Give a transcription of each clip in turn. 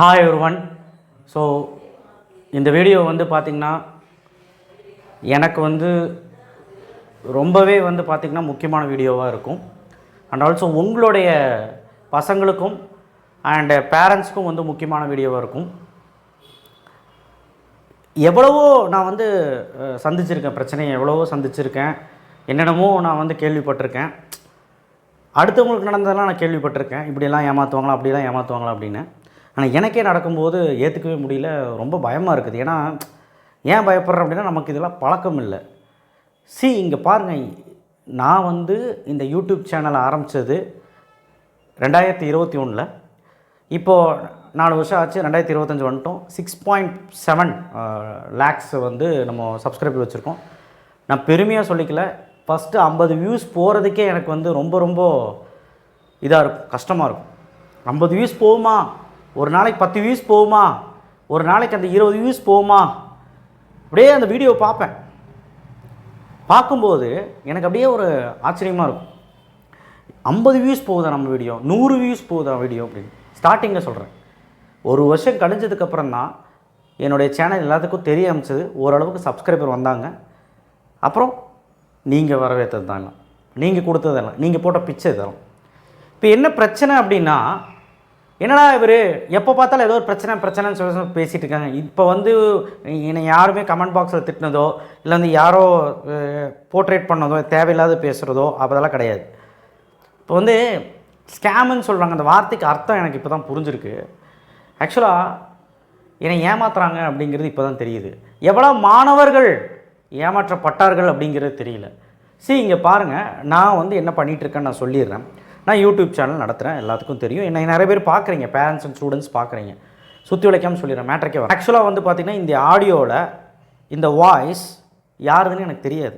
Hi one so இந்த video வந்து பார்த்திங்கன்னா எனக்கு வந்து ரொம்பவே வந்து பார்த்திங்கன்னா முக்கியமான வீடியோவாக இருக்கும். அண்ட் ஆல்சோ உங்களுடைய பசங்களுக்கும் அண்டு பேரண்ட்ஸ்க்கும் வந்து முக்கியமான வீடியோவாக இருக்கும். எவ்வளவோ நான் வந்து சந்திச்சிருக்கேன். பிரச்சனையை எவ்வளவோ சந்திச்சிருக்கேன். என்னென்னமோ நான் வந்து கேள்விப்பட்டிருக்கேன். அடுத்தவங்களுக்கு நடந்ததெல்லாம் நான் கேள்விப்பட்டிருக்கேன். இப்படியெல்லாம் ஏமாற்றுவாங்களா அப்படிலாம் ஏமாற்றுவாங்களா அப்படின்னு. ஆனால் எனக்கே நடக்கும்போது ஏற்றுக்கவே முடியல. ரொம்ப பயமாக இருக்குது. ஏன்னா ஏன் பயப்படுறேன் அப்படின்னா நமக்கு இதெல்லாம் பழக்கம் இல்லை. சி இங்கே பாருங்கள் நான் வந்து இந்த யூடியூப் சேனலை ஆரம்பித்தது ரெண்டாயிரத்தி இருபத்தி ஒன்றில் இப்போது நாலு வருஷம் ஆச்சு ரெண்டாயிரத்தி இருபத்தஞ்சி வந்துட்டோம். சிக்ஸ் பாயிண்ட் செவன் லேக்ஸ் வந்து நம்ம சப்ஸ்கிரைபர் வச்சுருக்கோம். நான் பெருமையாக சொல்லிக்கல. ஃபஸ்ட்டு ஐம்பது வியூஸ் போகிறதுக்கே எனக்கு வந்து ரொம்ப ரொம்ப இதாக இருக்கும். கஷ்டமாக இருக்கும். ஐம்பது வியூஸ் போகுமா? ஒரு நாளைக்கு பத்து வியூஸ் போகுமா? ஒரு நாளைக்கு அந்த இருபது வியூஸ் போகுமா? அப்படியே அந்த வீடியோ பார்ப்பேன். பார்க்கும்போது எனக்கு அப்படியே ஒரு ஆச்சரியமாக இருக்கும். ஐம்பது வியூஸ் போகுதா நம்ம வீடியோ நூறு வியூஸ் போகுதா வீடியோ அப்படின்னு. ஸ்டார்டிங்கில் சொல்கிறேன் ஒரு வருஷம் கழிஞ்சதுக்கப்புறம் தான் என்னுடைய சேனல் எல்லாத்துக்கும் தெரிய ஆரம்பிச்சது. ஓரளவுக்கு சப்ஸ்கிரைபர் வந்தாங்க. அப்புறம் நீங்கள் வரவேற்றது தாங்க நீங்கள் கொடுத்ததெல்லாம். நீங்கள் போட்ட பிச்சை இதெல்லாம் இப்போ என்ன பிரச்சனை அப்படின்னா என்னடா இவர்? எப்போ பார்த்தாலும் ஏதோ ஒரு பிரச்சனை பிரச்சனைன்னு சொல்லி பேசிட்டு பேசிகிட்டு இருக்காங்க. இப்போ வந்து என்னை யாருமே கமெண்ட் பாக்ஸில் திட்டினதோ இல்லை வந்து யாரோ போர்ட்ரேட் பண்ணதோ தேவையில்லாத பேசுகிறதோ அதெல்லாம் கிடையாது. இப்போ வந்து ஸ்கேமுன்னு சொல்கிறாங்க அந்த வார்த்தைக்கு அர்த்தம் எனக்கு இப்போ தான் புரிஞ்சிருக்கு ஆக்சுவலாக என்னை ஏமாத்துறாங்க அப்படிங்கிறது இப்போ தான் தெரியுது. எவ்வளோ மாணவர்கள் ஏமாற்றப்பட்டார்கள் அப்படிங்கிறது தெரியல. சரி இங்கே பாருங்கள் நான் வந்து என்ன பண்ணிகிட்டு இருக்கேன்னு நான் சொல்லிடுறேன். நான் யூடியூப் சேனல் நடத்துகிறேன் எல்லாத்துக்கும் தெரியும். என்னை நிறைய பேர் பார்க்குறீங்க பேரண்ட்ஸ் அண்ட் ஸ்டூடெண்ட்ஸ் பார்க்குறீங்க. சுற்றி உழைக்காமல் சொல்லிடுறேன் மேட்ருக்கே வர ஆக்சுவலாக வந்து பார்த்திங்கன்னா இந்த ஆடியோவில் இந்த வாய்ஸ் யாருதுன்னு எனக்கு தெரியாது.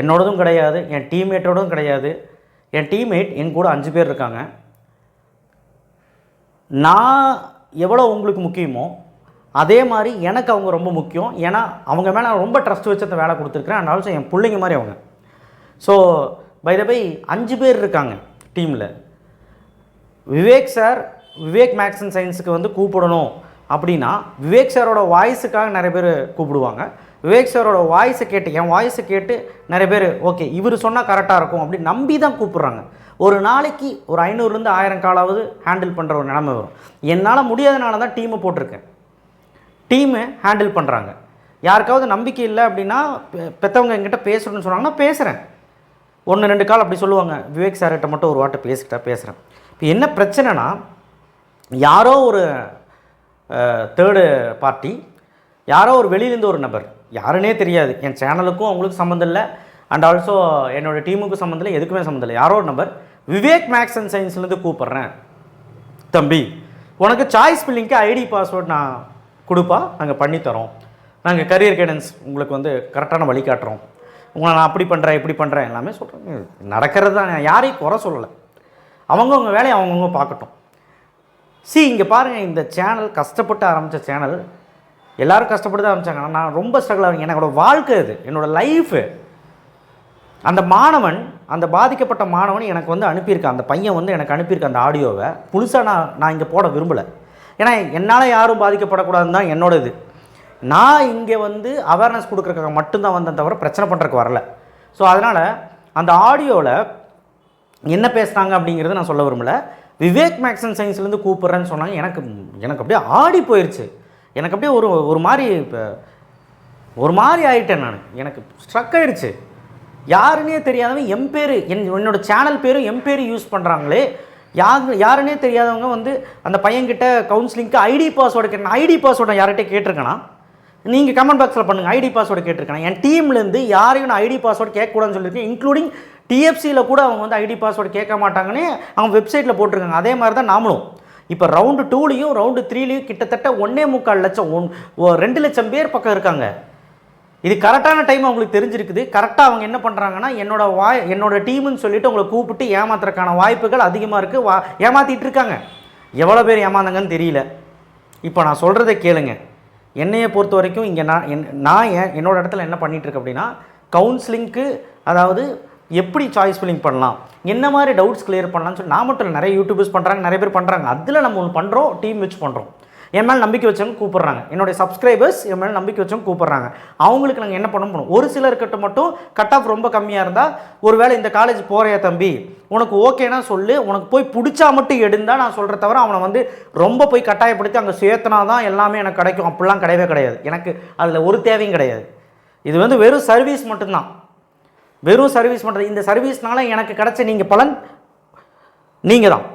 என்னோடதும் கிடையாது என் டீம்மேட்டோடதும் கிடையாது. என் டீம்மேட் என் கூட அஞ்சு பேர் இருக்காங்க. நான் எவ்வளோ உங்களுக்கு முக்கியமோ அதே மாதிரி எனக்கு அவங்க ரொம்ப முக்கியம். ஏன்னா அவங்க மேலே நான் ரொம்ப ட்ரஸ்ட் வச்சு அந்த வேலை கொடுத்துருக்குறேன். அண்ட் ஆல்சோ என் பிள்ளைங்க மாதிரி அவங்க. ஸோ பை த பை அஞ்சு பேர் இருக்காங்க. டீமில். Vivek sir Vivek maths and சயின்ஸுக்கு வந்து கூப்பிடணும் அப்படின்னா விவேக் சாரோட வாய்ஸுக்காக நிறைய பேர் கூப்பிடுவாங்க. விவேக் சாரோட வாய்ஸை கேட்டு என் வாய்ஸை கேட்டு நிறைய பேர் ஓகே இவர் சொன்னால் கரெக்டாக இருக்கும் அப்படின்னு நம்பி தான் கூப்பிட்றாங்க. ஒரு நாளைக்கு ஒரு ஐநூறுலேருந்து ஆயிரம் காலாவது ஹேண்டில் பண்ணுற ஒரு நிலைமை வரும். என்னால் முடியாதனால தான் டீமை போட்டிருக்கேன். டீமு ஹேண்டில் பண்ணுறாங்க யாருக்காவது நம்பிக்கை இல்லை அப்படின்னா பெற்றவங்க பெத்தவங்க என்கிட்ட பேசணும்னு சொன்னாங்கன்னா பேசுகிறேன் ஒன்று ரெண்டு கால் அப்படி சொல்லுவாங்க. விவேக் சார்கிட்ட மட்டும் ஒரு வாட்டை பேசிக்கிட்டா பேசுகிறேன் இப்போ என்ன பிரச்சனைனா யாரோ ஒரு தேர்டு பார்ட்டி யாரோ ஒரு வெளியிலேருந்து ஒரு நபர் யாருன்னே தெரியாது. என் சேனலுக்கும் அவங்களுக்கு சம்மந்தம் இல்லை. அண்ட் ஆல்சோ என்னோட டீமுக்கும் சம்மந்தம் இல்லை எதுக்குமே சம்மந்தம் இல்லை. யாரோ ஒரு நபர் விவேக் மேக்ஸ் அண்ட் சயின்ஸ்லேருந்து கூப்பிட்றேன். தம்பி உனக்கு சாய்ஸ் பில்லிங்க்கு ஐடி பாஸ்வேர்ட் நான் கொடுப்பா நாங்கள் பண்ணித்தரோம். நாங்கள் கரியர் கைடன்ஸ் உங்களுக்கு வந்து கரெக்டான வழி காட்டுறோம். உங்களை நான் அப்படி பண்ணுறேன் இப்படி பண்ணுறேன் எல்லாமே சொல்கிறேன் நடக்கிறது தான் யாரையும் குறை சொல்லலை. அவங்கவுங்க வேலையை அவங்கவுங்க பார்க்கட்டும். சி இங்கே பாருங்கள் இந்த சேனல் கஷ்டப்பட்டு ஆரம்பித்த சேனல் எல்லாரும் கஷ்டப்பட்டு தான் ஆரம்பித்தாங்க நான் ரொம்ப ஸ்ட்ரகிள் ஆகுங்க என்னோட வாழ்க்கை இது என்னோடய லைஃபு அந்த மாணவன் அந்த பாதிக்கப்பட்ட மாணவன் எனக்கு வந்து அனுப்பியிருக்கான். அந்த பையன் வந்து எனக்கு அனுப்பியிருக்க அந்த ஆடியோவை புதுசாக நான் நான் இங்கே போட விரும்பலை. ஏன்னா என்னால் யாரும் பாதிக்கப்படக்கூடாதுன்னு தான் என்னோட இது நான் இங்கே வந்து அவேர்னஸ் கொடுக்குறதுக்காக மட்டும்தான் வந்தேன் தவிர பிரச்சனை பண்ணுறதுக்கு வரல. ஸோ அதனால் அந்த ஆடியோவில் என்ன பேசுகிறாங்க அப்படிங்கிறத நான் சொல்ல விரும்பல. விவேக் மேக்ஸ் அண்ட் சயின்ஸ்லேருந்து கூப்பிட்றேன்னு சொன்னாங்க. எனக்கு எனக்கு அப்படியே ஆடி போயிடுச்சு எனக்கு அப்படியே ஒரு ஒரு மாதிரி இப்போ ஒரு மாதிரி ஆகிட்டேன் நான். எனக்கு ஸ்ட்ரக் ஆயிடுச்சு. யாருன்னே தெரியாதவன் என் பேர் என் என்னோட சேனல் பேரும் என் பேர் யூஸ் பண்ணுறாங்களே யாரு யாருன்னே தெரியாதவங்க வந்து அந்த பையன்கிட்ட கவுன்சிலிங்க்கு ஐடி பாஸ்வேர்டு கேட்டேன் ஐடி பாஸ்வேர்டை யார்கிட்ட கேட்டிருக்கேனா? நீங்கள் கமெண்ட் பாக்ஸில் பண்ணுங்கள் ஐடி பாஸ்வேர்டு கேட்டிருக்கேன். என் டீம்லேருந்து யாரையும் நான் ஐடி பாஸ்வேர்டு கேட்கக்கூடாதுன்னு சொல்லியிருக்கேன். இன்க்ளூடிங் டிஎஃப்சியில் கூட அவங்க வந்து ஐடி பாஸ்வேர்டு கேட்க மாட்டாங்கன்னு அவங்க வெப்சைட்டில் போட்டிருக்காங்க. அதே மாதிரி தான் நாமளும். இப்போ ரவுண்டு டூலையும் ரவுண்டு த்ரீலையும் கிட்டத்தட்ட ஒன்றே முக்கால் லட்சம் ஒன் ரெண்டு லட்சம் பேர் பக்கம் இருக்காங்க. இது கரெக்டான டைம் அவங்களுக்கு தெரிஞ்சிருக்குது. கரெக்டாக அவங்க என்ன பண்ணுறாங்கன்னா என்னோட வாய் என்னோட டீம்னு சொல்லிட்டு உங்களை கூப்பிட்டு ஏமாத்துறதுக்கான வாய்ப்புகள் அதிகமாக இருக்குது வா ஏமாற்றிட்டு இருக்காங்க. எவ்வளோ பேர் ஏமாந்தாங்கன்னு தெரியல. இப்போ நான் சொல்கிறத கேளுங்கள் என்னையை பொறுத்த வரைக்கும் இங்கே நான் என் நான் ஏன் என்னோடய இடத்துல என்ன பண்ணிட்டு இருக்கேன் அப்படின்னா கவுன்சிலிங்க்கு அதாவது எப்படி சாய்ஸ் ஃபில்லிங் பண்ணலாம் என்ன மாதிரி டவுட்ஸ் கிளியர் பண்ணலாம்னு சொல்லி நான் மட்டும் இல்லை நிறைய யூடியூபர்ஸ் பண்ணுறாங்க நிறைய பேர் பண்ணுறாங்க அதில் நம்ம ஒன்று பண்ணுறோம் டீம் வச்சு பண்ணுறோம் என் மேலே நம்பிக்கை வச்சவங்க கூப்பிட்றாங்க. என்னுடைய சப்ஸ்கிரைபர்ஸ் என் மேலே நம்பிக்கை வச்சவங்க கூப்பிட்றாங்க. அவங்களுக்கு நாங்கள் என்ன பண்ண போகணும் ஒரு சிலர்கிட்ட மட்டும் கட் ஆஃப் ரொம்ப கம்மியாக இருந்தால் ஒரு வேளை இந்த காலேஜ் போகிறையா தம்பி? உனக்கு ஓகேனா சொல்லு. உனக்கு போய் பிடிச்சா மட்டும் எடுந்தால் நான் சொல்கிற தவிர அவனை வந்து ரொம்ப போய் கட்டாயப்படுத்தி அங்கே சேர்த்தனா தான் எல்லாமே எனக்கு கிடைக்கும். அப்படிலாம் கிடையவே கிடையாது. எனக்கு அதில் ஒரு தேவையும் கிடையாது. இது வந்து வெறும் சர்வீஸ் மட்டும்தான். வெறும் சர்வீஸ் பண்ணுறது இந்த சர்வீஸ்னால எனக்கு கிடைச்ச நீங்கள் பலன் நீங்கள் தான்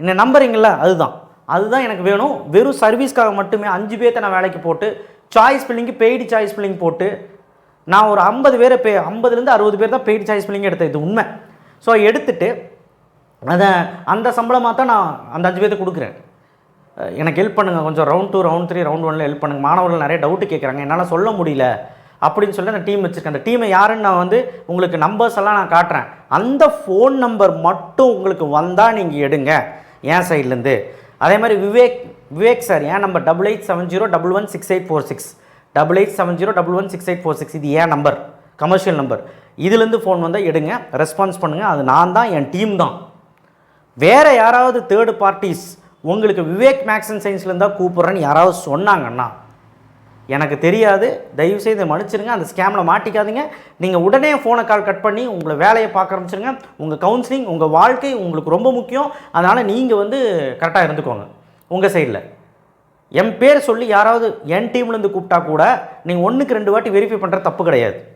என்ன நம்புறீங்கள அதுதான். அதுதான் எனக்கு வேணும். வெறும் சர்வீஸ்க்காக மட்டுமே அஞ்சு பேர்த்த நான் வேலைக்கு போட்டு choice billing paid choice billing போட்டு நான் ஒரு ஐம்பது பேரை பே ஐம்பதுலேருந்து அறுபது பேர் தான் பெய்டு சாய்ஸ் பில்லிங் எடுத்தேன் இது உண்மை. ஸோ எடுத்துட்டு அதை அந்த சம்பளமாக தான் நான் அந்த அஞ்சு பேர்த்து கொடுக்குறேன். எனக்கு ஹெல்ப் பண்ணுங்கள் கொஞ்சம் round two round three round ஒனில் ஹெல்ப் பண்ணுங்கள் மாணவர்கள் நிறைய டவுட்டு கேட்குறாங்க என்னால் சொல்ல முடியல அப்படின்னு சொல்லி அந்த டீம் வச்சுருக்கேன். அந்த டீமை யாருன்னு நான் வந்து உங்களுக்கு நம்பர்ஸ் எல்லாம் நான் காட்டுறேன். அந்த ஃபோன் நம்பர் மட்டும் உங்களுக்கு வந்தால் நீங்கள் எடுங்க. என் சைட்லேருந்து அதே மாதிரி விவேக் விவேக் சார் ஏன் number double eight seven zero double one six eight four six double eight seven zero double one six eight four six இது ஏன் நம்பர் கமர்ஷியல் நம்பர் இதுலேருந்து ஃபோன் வந்தால் எடுங்க ரெஸ்பான்ஸ் பண்ணுங்கள் அது நான் தான் என் டீம் தான். வேறு யாராவது தேர்டு பார்ட்டிஸ் உங்களுக்கு விவேக் மேக்ஸ் அண்ட் சயின்ஸ்லேருந்தால் கூப்பிட்றேன்னு யாராவது சொன்னாங்கன்னா எனக்கு தெரியாது. தயவுசெய்து மன்னிச்சிருங்க. அந்த ஸ்கேமில் மாட்டிக்காதீங்க. நீங்கள் உடனே ஃபோனை கால் கட் பண்ணி உங்களை வேலையை பார்க்க ஆரம்பிச்சிருங்க. உங்கள் கவுன்சிலிங் உங்கள் வாழ்க்கை உங்களுக்கு ரொம்ப முக்கியம். அதனால் நீங்கள் வந்து கரெக்டாக இருந்துக்கோங்க. உங்கள் சைடில் என் பேர் சொல்லி யாராவது என் டீம்லேருந்து கூப்பிட்டா கூட நீங்கள் ஒன்றுக்கு ரெண்டு வாட்டி வெரிஃபை பண்ணுற தப்பு கிடையாது.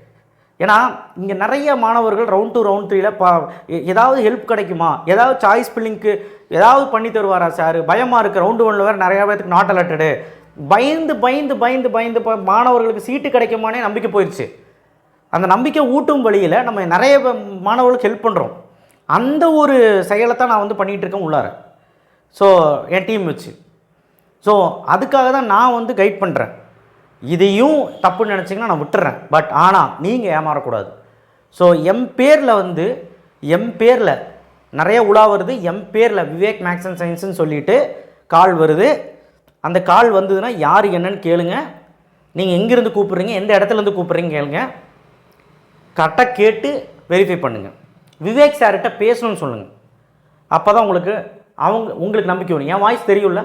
ஏன்னா இங்கே நிறைய மாணவர்கள் ரவுண்ட் டூ ரவுண்ட் த்ரீல பா எ- ஏதாவது ஹெல்ப் கிடைக்குமா? ஏதாவது சாய்ஸ் பில்லிங்க்கு ஏதாவது பண்ணி தருவாரா சார் பயமாக இருக்குது ரவுண்டு ஒன்றில் வேறு நிறையா பேருக்கு நாட் அலர்ட்டடு பயந்து பயந்து பயந்து பயந்து ப- மாணவர்களுக்கு சீட்டு கிடைக்குமானே நம்பிக்கை போயிடுச்சு அந்த நம்பிக்கை ஊட்டும் வழியில் நம்ம நிறைய மாணவர்களுக்கு ஹெல்ப் பண்ணுறோம் அந்த ஒரு செயலை தான் நான் வந்து பண்ணிகிட்டு இருக்கேன் உள்ளார. ஸோ என் டீம் வச்சு. ஸோ அதுக்காக தான் நான் வந்து கைட் பண்ணுறேன் இதையும் தப்புன்னு நினச்சிங்கன்னா நான் விட்டுறேன். பட் ஆனால் நீங்கள் ஏமாறக்கூடாது. ஸோ எம் பேரில் வந்து எம் பேரில் நிறைய உலா வருது. எம் பேரில் விவேக் மேக்ஸ் அண்ட் சயின்ஸுன்னு சொல்லிட்டு கால் வருது. அந்த கால் வந்ததுன்னா யார் என்னன்னு கேளுங்க. நீங்கள் எங்கேருந்து கூப்பிட்றீங்க எந்த இடத்துலேருந்து கூப்பிட்றீங்க கேளுங்க. கரெக்டாக கேட்டு வெரிஃபை பண்ணுங்கள் விவேக் சார்கிட்ட பேசணும்னு சொல்லுங்கள் அப்போ தான் உங்களுக்கு அவங்க உங்களுக்கு நம்பிக்கை வரும். என் வாய்ஸ் தெரியும்ல?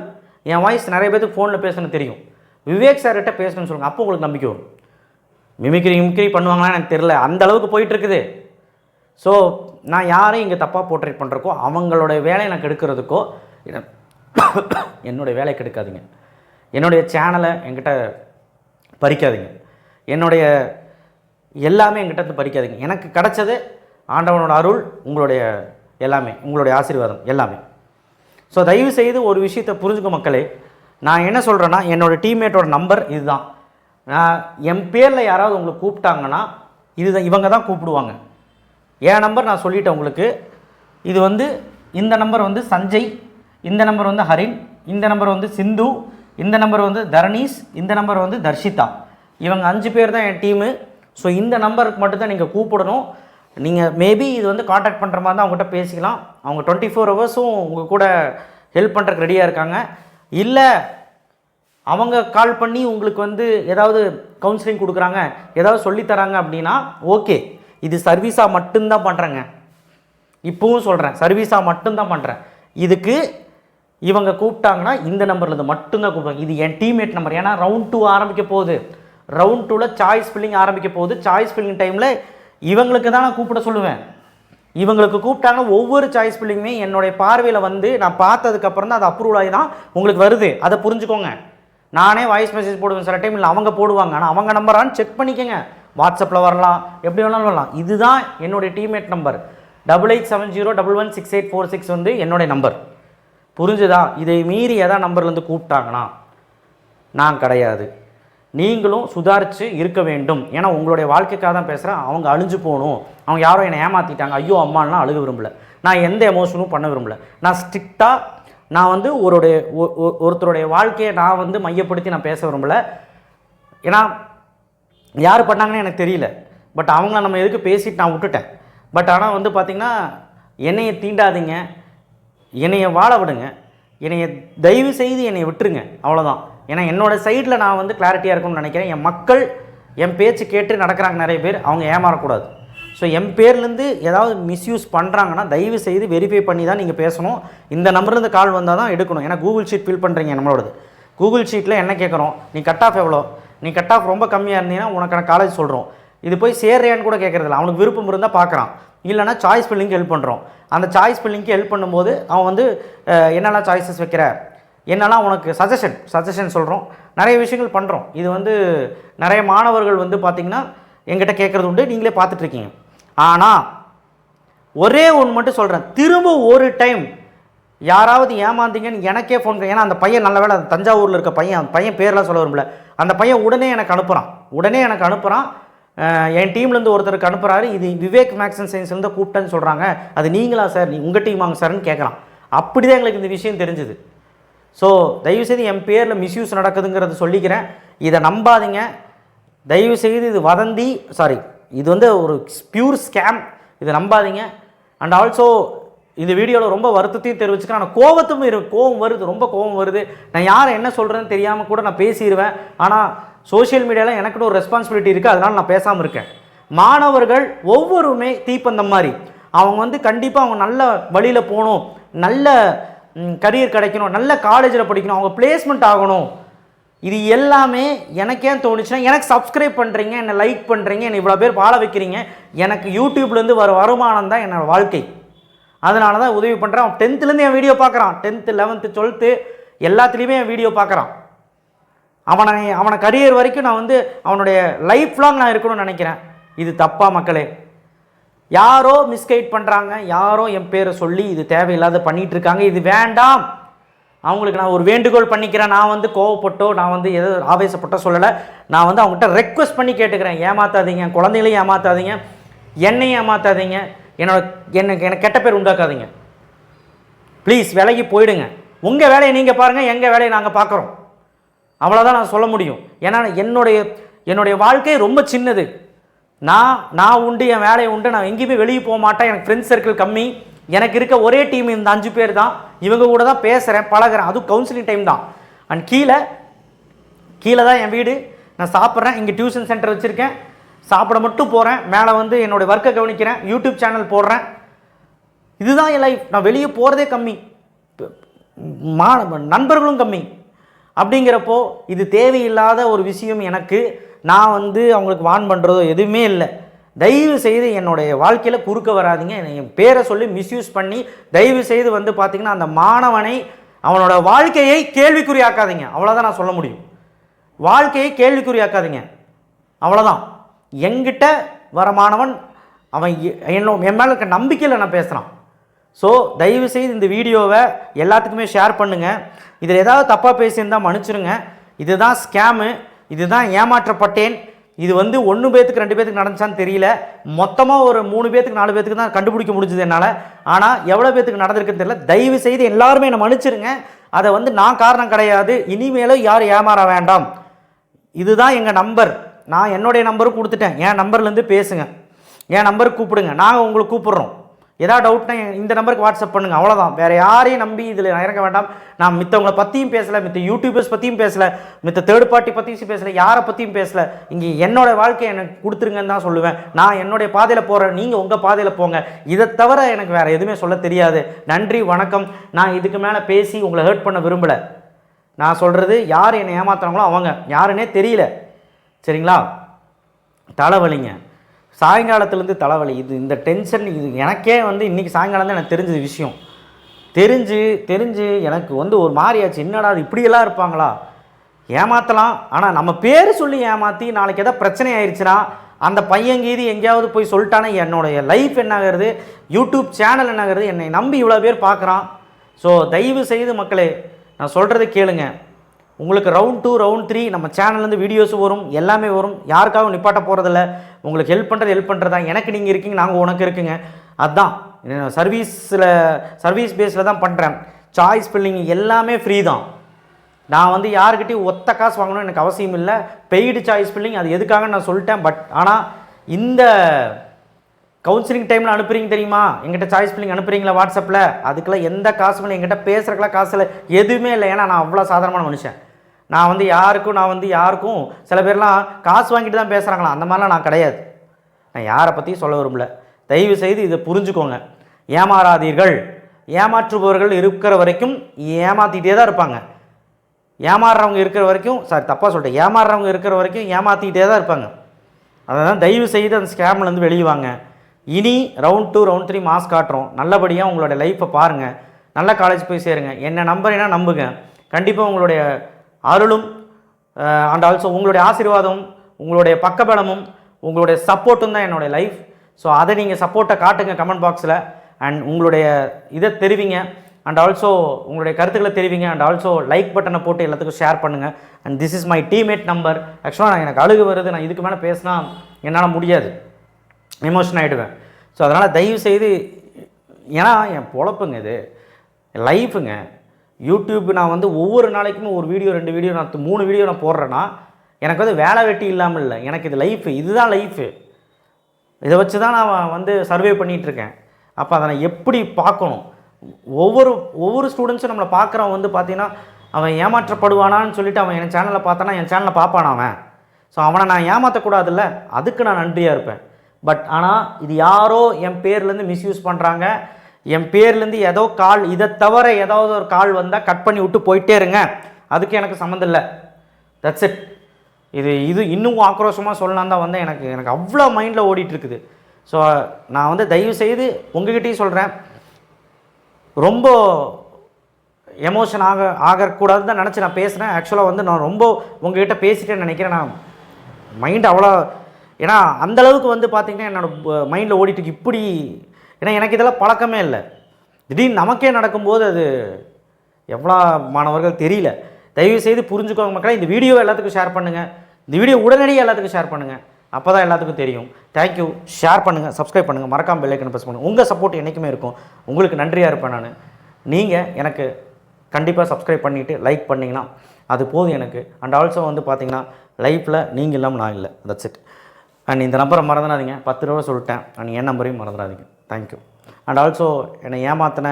என் வாய்ஸ் நிறைய பேருக்கு ஃபோனில் பேசணும்னு தெரியும். விவேக் சார்கிட்ட பேசணும்னு சொல்லுங்கள் அப்போ உங்களுக்கு நம்பிக்கை வரும். மிமிக்ரி மிமிக்ரி பண்ணுவாங்களான்னு எனக்கு தெரில அந்த அளவுக்கு போயிட்டுருக்குது ஸோ நான் யாரையும் இங்கே தப்பாக போர்ட்ரேட் பண்ணுறக்கோ அவங்களோட வேலையை நான் கெடுக்கிறதுக்கோ என்னுடைய வேலையை கெடுக்காதீங்க. என்னுடைய சேனலை என்கிட்ட பறிக்காதீங்க. என்னுடைய எல்லாமே என்கிட்ட இருந்து பறிக்காதீங்க. எனக்கு கிடைச்சது ஆண்டவனோட அருள் உங்களுடைய எல்லாமே உங்களுடைய ஆசீர்வாதம் எல்லாமே. ஸோ தயவு செய்து ஒரு விஷயத்தை புரிஞ்சுக்க மக்களே. நான் என்ன சொல்கிறேன்னா என்னோட டீம்மேட்டோட நம்பர் இதுதான். நான் என் பேரில் யாராவது உங்களை கூப்பிட்டாங்கன்னா இதுதான் இவங்க தான் கூப்பிடுவாங்க. என் நம்பர் நான் சொல்லிட்டேன் உங்களுக்கு. இது வந்து இந்த நம்பர் வந்து சஞ்சய் இந்த நம்பர் வந்து ஹரின் இந்த நம்பர் வந்து சிந்து இந்த நம்பர் வந்து தரணீஷ் இந்த நம்பர் வந்து தர்ஷிதா. இவங்க அஞ்சு பேர் தான் என் டீமு ஸோ இந்த நம்பருக்கு மட்டும்தான் நீங்கள் கூப்பிடணும். நீங்கள் மேபி இது வந்து காண்டாக்ட் பண்ணுற மாதிரி தான் அவங்ககிட்ட பேசிக்கலாம். அவங்க டுவெண்ட்டி ஃபோர் ஹவர்ஸும் உங்கள் கூட ஹெல்ப் பண்ணுறதுக்கு ரெடியாக இருக்காங்க. இல்லை அவங்க கால் பண்ணி உங்களுக்கு வந்து ஏதாவது கவுன்சிலிங் கொடுக்குறாங்க ஏதாவது சொல்லித்தராங்க அப்படின்னா ஓகே இது சர்வீஸாக மட்டும்தான் பண்ணுறேங்க இப்போவும் சொல்கிறேன் சர்வீஸாக மட்டும்தான் பண்ணுறேன் இதுக்கு இவங்க கூப்பிட்டாங்கன்னா இந்த நம்பர்லேருந்து மட்டும்தான் கூப்பிடுவாங்க. இது என் டீம்மேட் நம்பர் ஏன்னா ரவுண்ட் டூ ஆரம்பிக்க போகுது. ரவுண்ட் டூவில் சாய்ஸ் ஃபில்லிங் ஆரம்பிக்க போகுது. சாய்ஸ் ஃபில்லிங் டைமில் இவங்களுக்கு தான் நான் கூப்பிட சொல்லுவேன். இவங்களுக்கு கூப்பிட்டாங்கன்னா ஒவ்வொரு சாய்ஸ் ஃபில்லிங்குமே என்னுடைய பார்வையில் வந்து நான் பார்த்ததுக்கப்புறம் தான் அது அப்ரூவல் ஆகி தான் உங்களுக்கு வருது. அதை புரிஞ்சுக்கோங்க. நானே வாய்ஸ் மெசேஜ் போடுவேன் சில டைம் இல்லை அவங்க போடுவாங்க. ஆனால் அவங்க நம்பரான்னு செக் பண்ணிக்கோங்க. வாட்ஸ்அப்பில் வரலாம். எப்படி வேணாலும் வரலாம். இதுதான் என்னுடைய teammate number double eight seven zero double one six eight four six வந்து என்னுடைய நம்பர் புரிஞ்சுதா? இதை மீறி எதாவது நம்பர்லேருந்து கூப்பிட்டாங்கன்னா நான் கிடையாது. நீங்களும் சுதாரித்து இருக்க வேண்டும். ஏன்னா உங்களுடைய வாழ்க்கைக்காக தான் பேசுகிறேன் அவங்க அழிஞ்சு போகணும். அவங்க யாரோ என்னை ஏமாற்றிட்டாங்க ஐயோ அம்மாலாம் அழுக விரும்பல. நான் எந்த எமோஷனும் பண்ண விரும்பல. நான் ஸ்ட்ரிக்டாக நான் வந்து ஒருடைய ஒ- ஒ- ஒருத்தருடைய வாழ்க்கையை நான் வந்து மையப்படுத்தி நான் பேச விரும்பல. ஏன்னா யார் பண்ணாங்கன்னு எனக்கு தெரியல. பட் அவங்கள நம்ம எதுக்கு பேசிட்டு நான் விட்டுட்டேன். பட் ஆனால் வந்து பார்த்திங்கன்னா என்னையை தீண்டாதீங்க. என்னைய வாழ விடுங்க. என்னைய தயவு செய்து என்னை விட்டுருங்க. அவ்வளோதான் ஏன்னா என்னோடய சைடில் நான் வந்து கிளாரிட்டியாக இருக்கணும்னு நினைக்கிறேன். என் மக்கள் என் பேச்சு கேட்டு நடக்கிறாங்க நிறைய பேர். அவங்க ஏமாறக்கூடாது. ஸோ என் பேர்லேருந்து ஏதாவது மிஸ்யூஸ் பண்ணுறாங்கன்னா தயவு செய்து வெரிஃபை பண்ணி தான் நீங்கள் பேசணும். இந்த நம்பர்லேருந்து கால் வந்தால் தான் எடுக்கணும். ஏன்னா கூகுள் ஷீட் ஃபில் பண்ணுறீங்க நம்மளோடது. கூகுள் ஷீட்டில் என்ன கேட்குறோம்? நீ கட் ஆஃப் எவ்வளோ? நீ கட் ஆஃப் ரொம்ப கம்மியாக இருந்தீங்கன்னா உனக்கான காலேஜ் சொல்கிறோம் இது போய் சேர்றியான்னு கூட கேட்குறதில்ல. அவனுக்கு விருப்பம் இருந்தால் பார்க்குறான் இல்லைனா சாய்ஸ் ஃபில்லிங்க்கு ஹெல்ப் பண்ணுறோம் அந்த சாய்ஸ் ஃபில்லிங்க்கு ஹெல்ப் பண்ணும்போது அவன் வந்து என்னெல்லாம் சாய்ஸஸ் வைக்கிற? என்னெல்லாம் உனக்கு சஜஷன் சஜஷன் சொல்கிறோம் நிறைய விஷயங்கள் பண்ணுறோம் இது வந்து நிறைய மாணவர்கள் வந்து பார்த்திங்கன்னா எங்கிட்ட கேட்குறது உண்டு. நீங்களே பார்த்துட்ருக்கீங்க ஆனால் ஒரே ஒன்று மட்டும் சொல்கிறேன் திரும்ப ஒரு டைம் யாராவது ஏமாந்தீங்கன்னு எனக்கே ஃபோன் ஏன்னா அந்த பையன் நல்ல வேளை அந்த தஞ்சாவூரில் இருக்க பையன் அந்த பையன் பேரெலாம் சொல்ல விரும்பல. அந்த பையன் உடனே எனக்கு அனுப்புகிறான் உடனே எனக்கு அனுப்புகிறான் என் டீம்லேருந்து ஒருத்தருக்கு அனுப்புகிறாரு இது விவேக் மேக்ஸ் அண்ட் சயின்ஸ்லேருந்து கூப்பிட்டேன்னு சொல்கிறாங்க அது நீங்களா சார்? நீ உங்கள் டீம் வாங்க சார்னு கேட்குறான் அப்படி தான் எங்களுக்கு இந்த விஷயம் தெரிஞ்சுது. ஸோ தயவுசெய்து என் பேரில் மிஸ்யூஸ் நடக்குதுங்கிறத சொல்லிக்கிறேன். இதை நம்பாதீங்க. தயவுசெய்து இது வதந்தி சாரி இது வந்து ஒரு பியூர் ஸ்கேம் இதை நம்பாதீங்க. அண்ட் ஆல்சோ இந்த வீடியோவில் ரொம்ப வருத்தத்தையும் தெரிவிச்சுக்கிறேன். ஆனால் கோவத்தும் இரு கோவம் வருது. ரொம்ப கோவம் வருது. நான் யாரை என்ன சொல்கிறேன்னு தெரியாமல் கூட நான் பேசிடுவேன் ஆனால் சோஷியல் மீடியாவில் எனக்குன்னு ஒரு ரெஸ்பான்சிபிலிட்டி இருக்குது அதனால் நான் பேசாமல் இருக்கேன். மாணவர்கள் ஒவ்வொருமே தீப்பந்தம் மாதிரி. அவங்க வந்து கண்டிப்பாக அவங்க நல்ல வழியில் போகணும் நல்ல கரியர் கிடைக்கணும் நல்ல காலேஜில் படிக்கணும் அவங்க பிளேஸ்மெண்ட் ஆகணும். இது எல்லாமே எனக்கு ஏன் தோணுச்சுன்னா எனக்கு சப்ஸ்கிரைப் பண்ணுறீங்க என்னை லைக் பண்ணுறீங்க என்னை இவ்வளோ பேர் வாழ வைக்கிறீங்க. எனக்கு யூடியூப்லேருந்து வர வருமானம் தான் என்னோடய வாழ்க்கை. அதனால தான் உதவி பண்ணுறேன் அவன் டென்த்துலேருந்து என் வீடியோ பார்க்குறான் டென்த்து லெவன்த்து டுவெல்த்து எல்லாத்துலேயுமே என் வீடியோ பார்க்குறான் அவனை அவனை கரியர் வரைக்கும் நான் வந்து அவனுடைய லைஃப் லாங் நான் இருக்கணும்னு நினைக்கிறேன். இது தப்பா மக்களே? யாரோ மிஸ்கைட் பண்ணுறாங்க யாரோ என் பேரை சொல்லி இது தேவையில்லாத பண்ணிகிட்ருக்காங்க இருக்காங்க. இது வேண்டாம். அவங்களுக்கு நான் ஒரு வேண்டுகோள் பண்ணிக்கிறேன். நான் வந்து கோவப்பட்டோ நான் வந்து எதோ ஆவேசப்பட்டோ சொல்லலை. நான் வந்து அவங்ககிட்ட ரெக்வஸ்ட் பண்ணி கேட்டுக்கிறேன். ஏமாத்தாதீங்க. குழந்தைகளையும் ஏமாத்தாதீங்க. என்னையும் ஏமாத்தாதீங்க. என்னோட எனக்கு எனக்கு கெட்ட பேர் உண்டாக்காதீங்க. ப்ளீஸ் விலகி போயிடுங்க. உங்கள் வேலையை நீங்கள் பாருங்கள் எங்கள் வேலையை நாங்கள் பார்க்குறோம். அவ்வளோதான் நான் சொல்ல முடியும். ஏன்னா என்னுடைய என்னுடைய வாழ்க்கை ரொம்ப சின்னது. நான் நான் உண்டு என் வேலையை உண்டு நான் எங்கேயுமே வெளியே போக மாட்டேன். எனக்கு ஃப்ரெண்ட்ஸ் சர்க்கிள் கம்மி. எனக்கு இருக்க ஒரே டீம் இந்த அஞ்சு பேர் தான். இவங்க கூட தான் பேசுகிறேன் பழகிறேன். அதுவும் கவுன்சிலிங் டைம் தான். அண்ட் கீழே கீழே தான் என் வீடு. நான் சாப்பிட்றேன். இங்கே டியூஷன் சென்டர் வச்சுருக்கேன். சாப்பிட மட்டும் போகிறேன் மேலே வந்து என்னுடைய ஒர்க்கை கவனிக்கிறேன். யூடியூப் சேனல் போடுறேன். இதுதான் என் லைஃப் நான் வெளியே போகிறதே கம்மி. மா நண்பர்களும் கம்மி. அப்படிங்கிறப்போ இது தேவையில்லாத ஒரு விஷயம் எனக்கு. நான் வந்து அவங்களுக்கு வான் பண்ணுறதோ எதுவுமே இல்லை. தயவு செய்து என்னுடைய வாழ்க்கையில் குறுக்க வராதிங்க. என்னை என் பேரை சொல்லி மிஸ்யூஸ் பண்ணி தயவு செய்து வந்து பார்த்திங்கன்னா அந்த மாணவனை அவனோட வாழ்க்கையை கேள்விக்குறியாக்காதீங்க. அவ்வளோதான் நான் சொல்ல முடியும். வாழ்க்கையை கேள்விக்குறியாக்காதீங்க. அவ்வளோதான் என்கிட்ட வர மாணவன் அவன் எ- என் மேலே இருக்க நம்பிக்கையில் நான் பேசுகிறான் ஸோ தயவு செய்து இந்த வீடியோவை எல்லாத்துக்குமே ஷேர் பண்ணுங்கள் இதில் ஏதாவது தப்பாக பேசியிருந்தால் மன்னிச்சிருங்க. இதுதான் ஸ்கேமு இதுதான் ஏமாற்றப்பட்டேன். இது வந்து ஒன்று பேத்துக்கு ரெண்டு பேத்துக்கு நடந்துச்சான்னு தெரியல. மொத்தமாக ஒரு மூணு பேத்துக்கு நாலு பேத்துக்கு தான் கண்டுபிடிக்க முடிஞ்சது என்னால். ஆனால் எவ்வளோ பேத்துக்கு நடந்திருக்குன்னு தெரியல. தயவு செய்து எல்லாருமே என்னை மன்னிச்சிருங்க. அதை வந்து நான் காரணம் கிடையாது. இனிமேலும் யாரும் ஏமாற வேண்டாம். இதுதான் எங்கள் நம்பர் நான் என்னுடைய நம்பரும் கொடுத்துட்டேன். என் நம்பர்லேருந்து பேசுங்க. என் நம்பருக்கு கூப்பிடுங்க. நாங்கள் உங்களுக்கு கூப்பிட்றோம். ஏதாவது டவுட்னா இந்த நம்பருக்கு வாட்ஸ்அப் பண்ணுங்கள் அவ்வளோதான் வேறு யாரையும் நம்பி இதில் இறங்க வேண்டாம். நான் மித்தவங்களை பற்றியும் பேசலை மித்த யூடியூபர்ஸ் பற்றியும் பேசலை மித்த தேர்ட் பார்ட்டி பற்றியும் பேசலை யாரை பற்றியும் பேசலை. இங்கே என்னோட வாழ்க்கையை எனக்கு கொடுத்துருங்கன்னு தான் சொல்லுவேன். நான் என்னுடைய பாதையில் போகிறேன் நீங்கள் உங்கள் பாதையில் போங்க. இதை தவிர எனக்கு வேறு எதுவுமே சொல்ல தெரியாது. நன்றி வணக்கம். நான் இதுக்கு மேலே பேசி உங்களை ஹர்ட் பண்ண விரும்பலை. நான் சொல்கிறது யார் என்னை ஏமாத்துறாங்களோ அவங்க. யாருன்னே தெரியல. சரிங்களா? தலைவலிங்க. சாயங்காலத்துலேருந்து தலைவலி. இது இந்த டென்ஷன் இது எனக்கே வந்து இன்றைக்கி சாயங்காலம் தான் எனக்கு தெரிஞ்சது விஷயம். தெரிஞ்சு தெரிஞ்சு எனக்கு வந்து ஒரு மாதிரியாச்சு என்னடா அது இப்படியெல்லாம் இருப்பாங்களா? ஏமாற்றலாம் ஆனால் நம்ம பேர் சொல்லி ஏமாற்றி நாளைக்கு எதாவது பிரச்சனை ஆயிடுச்சுன்னா அந்த பையங்கீதி எங்கேயாவது போய் சொல்லிட்டானே என்னுடைய லைஃப் என்னாகிறது? யூடியூப் சேனல் என்னாகிறது? என்னை நம்பி இவ்வளோ பேர் பார்க்குறான். ஸோ தயவு செய்து மக்களே நான் சொல்கிறத கேளுங்க. உங்களுக்கு ரவுண்ட் டூ ரவுண்ட் த்ரீ நம்ம சேனல்லேருந்து வீடியோஸ் வரும் எல்லாமே வரும். யாருக்காகவும் நிப்பாட்ட போகிறதில்ல உங்களுக்கு ஹெல்ப் பண்ணுறது ஹெல்ப் பண்ணுறது தான் எனக்கு நீங்கள் இருக்கீங்க நாங்கள் உனக்கு இருக்குங்க. அதுதான் சர்வீஸில் சர்வீஸ் பேஸில் தான் பண்ணுறேன் சாய்ஸ் ஃபில்லிங் எல்லாமே ஃப்ரீ தான். நான் வந்து யாருக்கிட்டையும் ஒத்த காசு வாங்கணும்னு எனக்கு அவசியம் இல்லை. பெய்டு சாய்ஸ் ஃபில்லிங் அது எதுக்காக நான் சொல்லிட்டேன் பட் ஆனால் இந்த கவுன்சிலிங் டைமில் அனுப்புறீங்க தெரியுமா? எங்கிட்ட சாய்ஸ் பில்லிங் அனுப்புறீங்களா வாட்ஸ்அப்பில் அதுக்கெல்லாம் எந்த காசும் எங்கிட்ட பேசுகிறக்கெல்லாம் காசு இல்லை. எதுவுமே இல்லை. ஏன்னா நான் அவ்வளோ சாதாரணமான மனுஷன். நான் வந்து யாருக்கும் நான் வந்து யாருக்கும் சில பேர்லாம் காசு வாங்கிட்டு தான் பேசுகிறாங்களா அந்த மாதிரிலாம் நான் கிடையாது. நான் யாரை பற்றியும் சொல்ல விரும்பல. தயவு செய்து இதை புரிஞ்சுக்கோங்க. ஏமாறாதீர்கள். ஏமாற்றுபவர்கள் இருக்கிற வரைக்கும் ஏமாற்றிட்டே தான் இருப்பாங்க. ஏமாறுறவங்க இருக்கிற வரைக்கும் சாரி தப்பாக சொல்லிட்டேன். ஏமாறுறவங்க இருக்கிற வரைக்கும் ஏமாற்றிக்கிட்டே தான் இருப்பாங்க. அதான் தயவு செய்து அந்த ஸ்கேம்லேருந்து வெளியே வாங்க. இனி round two round three mass காட்டுறோம். நல்லபடியாக உங்களோட லைஃப்பை பாருங்கள் நல்ல காலேஜ் போய் சேருங்க. என்ன நம்புறீங்கன்னா நம்புங்க. கண்டிப்பாக உங்களுடைய அருளும் அண்ட் ஆல்சோ உங்களுடைய ஆசீர்வாதம் உங்களுடைய பக்கபலமும் உங்களுடைய சப்போர்ட்டும் தான் என்னுடைய லைஃப் ஸோ அதை நீங்கள் சப்போர்ட்டை காட்டுங்க கமெண்ட் பாக்ஸில் அண்ட் உங்களுடைய இதை தெரிவிங்க. அண்ட் ஆல்சோ உங்களுடைய கருத்துக்களை தெரிவிங்க. அண்ட் ஆல்சோ லைக் பட்டனை போட்டு எல்லாத்துக்கும் ஷேர் பண்ணுங்கள் and this is my teammate number ஆக்சுவலாக நான் எனக்கு அழுகு வருது. நான் இதுக்கு மேலே பேசினா என்னால் முடியாது. எமோஷன் ஆகிடுவேன் ஸோ அதனால் தயவு செய்து ஏன்னா என் பொழப்புங்க இது. லைஃபுங்க யூடியூப் நான் வந்து ஒவ்வொரு நாளைக்குமே ஒரு வீடியோ ரெண்டு வீடியோ நான் மூணு வீடியோ நான் போடுறேன்னா எனக்கு வந்து வேலை வெட்டி இல்லாமல் இல்லை. எனக்கு இது லைஃபு இதுதான் லைஃபு இதை வச்சு தான் நான் வந்து சர்வே பண்ணிகிட்ருக்கேன் அப்போ அதை நான் எப்படி பார்க்கணும்? ஒவ்வொரு ஒவ்வொரு ஸ்டூடெண்ட்ஸும் நம்மளை பார்க்குறவன் வந்து பார்த்தீங்கன்னா அவன் ஏமாற்றப்படுவானான்னு சொல்லிட்டு அவன் என் சேனலை பார்த்தானா என் சேனலை பார்ப்பான் அவன். ஸோ அவனை நான் ஏமாற்றக்கூடாதுல்ல அதுக்கு நான் நன்றியாக இருப்பேன். பட் ஆனால் இது யாரோ என் பேர்லேருந்து மிஸ்யூஸ் பண்ணுறாங்க என் பேர்லேருந்து ஏதோ கால் இதை தவிர ஏதாவது ஒரு கால் வந்தால் கட் பண்ணி விட்டு போயிட்டே இருங்க. அதுக்கு எனக்கு சம்மந்தம் இல்லை. தட்ஸ் இட் இது இது இன்னும் ஆக்ரோஷமாக சொல்லலாம் தான் வந்து எனக்கு எனக்கு அவ்வளோ மைண்டில் ஓடிட்டுருக்குது ஸோ நான் வந்து தயவு செய்து உங்ககிட்டயும் சொல்கிறேன் ரொம்ப எமோஷன் ஆக ஆகக்கூடாதுன்னு தான் நினச்சி நான் பேசுகிறேன் ஆக்சுவலாக வந்து நான் ரொம்ப உங்ககிட்ட பேசிட்டேன்னு நினைக்கிறேன். நான் மைண்ட் அவ்வளோ ஏன்னா அந்த அளவுக்கு வந்து பார்த்திங்கன்னா என்னோடய மைண்டில் ஓடிட்டு இப்படி ஏன்னா எனக்கு இதெல்லாம் பழக்கமே இல்லை. திடீர்னு நமக்கே நடக்கும்போது அது எவ்வளோ மாணவர்கள் தெரியல. தயவு செய்து புரிஞ்சுக்கோங்க மக்களை இந்த வீடியோ எல்லாத்துக்கும் ஷேர் பண்ணுங்கள் இந்த வீடியோ உடனடியாக எல்லாத்துக்கும் ஷேர் பண்ணுங்கள் அப்போ தான் எல்லாத்துக்கும் தெரியும். தேங்க்யூ ஷேர் பண்ணுங்கள் சப்ஸ்கிரைப் பண்ணுங்கள் மறக்காம பெல்லைக்கன் ப்ரெஸ் பண்ணுங்கள் உங்கள் சப்போர்ட் என்றைக்குமே இருக்கும். உங்களுக்கு நன்றியாக இருப்பேன் நான். நீங்கள் எனக்கு கண்டிப்பாக சப்ஸ்கிரைப் பண்ணிவிட்டு லைக் பண்ணிங்கன்னா அது போதும் எனக்கு. அண்ட் ஆல்சோ வந்து பார்த்தீங்கன்னா லைஃப்பில் நீங்கள் இல்லாமல் நான் இல்லை. தட்ஸ் இட் அண்ட் இந்த நம்பரை மறந்துடாதீங்க. பத்து ரூபா சொல்லிட்டேன். அண்ட் என் நம்பரையும் மறந்துடாதீங்க. தேங்க்யூ அண்ட் ஆல்சோ என்னை ஏமாத்தின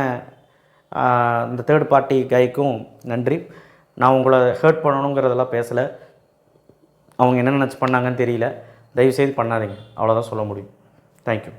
இந்த தேர்ட் பார்ட்டி கைக்கும் நன்றி. நான் உங்களை ஹர்ட் பண்ணணுங்கிறதெல்லாம் பேசலை. அவங்க என்ன நினச்சி பண்ணாங்கன்னு தெரியல. தயவுசெய்து பண்ணாதீங்க. அவ்வளோதான் சொல்ல முடியும். தேங்க்யூ